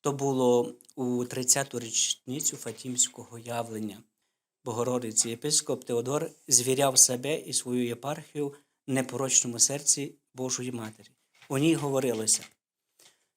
То було у 30-ту річницю Фатімського явлення. Богородиці єпископ Теодор звіряв себе і свою єпархію непорочному серці Божої Матері. У ній говорилося: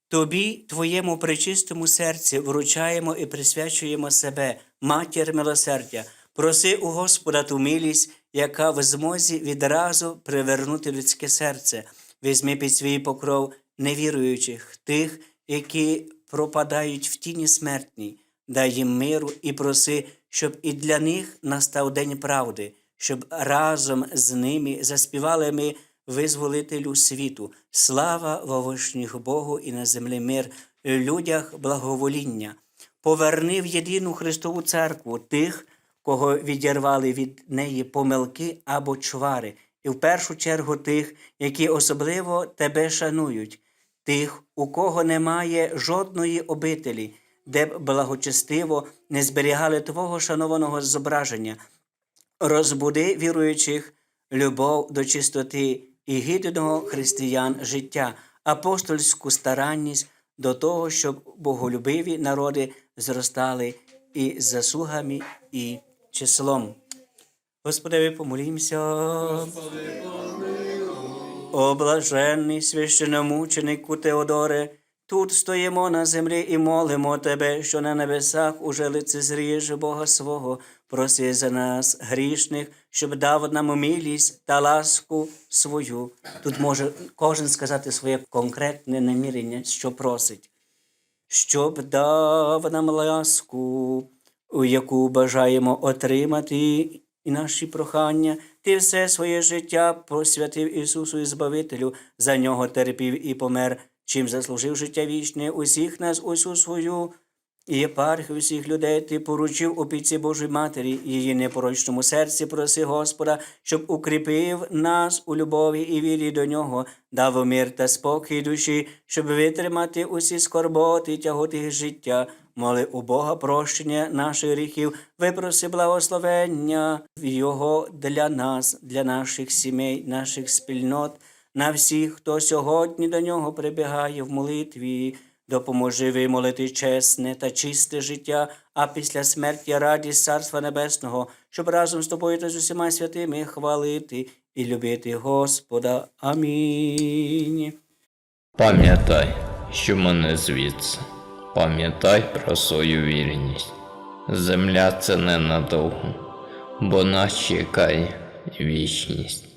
Тобі, твоєму пречистому серці, вручаємо і присвячуємо себе, матір милосердя. Проси у Господа ту милість, яка в змозі відразу привернути людське серце. Візьми під свій покров невіруючих, тих, які пропадають в тіні смертній. Дай їм миру і проси, щоб і для них настав день правди, щоб разом з ними заспівали ми визволителю світу. Слава вовишніх Богу і на землі мир, людях благовоління. Поверни в єдину Христову церкву тих, кого відірвали від неї помилки або чвари, і в першу чергу тих, які особливо тебе шанують, тих, у кого немає жодної обителі, де б благочестиво не зберігали твого шанованого зображення, розбуди віруючих любов до чистоти і гідного християн життя, апостольську старанність до того, щоб боголюбиві народи зростали і заслугами, і числом. Господи, помолімся. О блаженний священомученику Теодоре, тут стоїмо на землі і молимо Тебе, що на небесах уже лицезрієш Бога свого, проси за нас, грішних, щоб дав нам милість та ласку свою. Тут може кожен сказати своє конкретне намірення, що просить щоб дав нам ласку, яку бажаємо отримати і наші прохання. Ти все своє життя просвятив Ісусу і Збавителю, за нього терпів і помер, чим заслужив життя вічне усіх нас, усю свою єпархію всіх людей ти поручив опіці Божої Матері, її непорочному серці проси Господа, щоб укріпив нас у любові і вірі до нього, дав мир та спокій душі, щоб витримати усі скорботи тяготи життя. Моли у Бога прощення наших гріхів, випроси благословення Його для нас, для наших сімей, наших спільнот, на всіх, хто сьогодні до нього прибігає в молитві. Допоможи вимолити чесне та чисте життя, а після смерті радість Царства Небесного, щоб разом з тобою та з усіма святими хвалити і любити Господа. Амінь. Пам'ятай, що мене звідси. Пам'ятай про свою вірність. Земля це ненадовго, бо нас чекає вічність.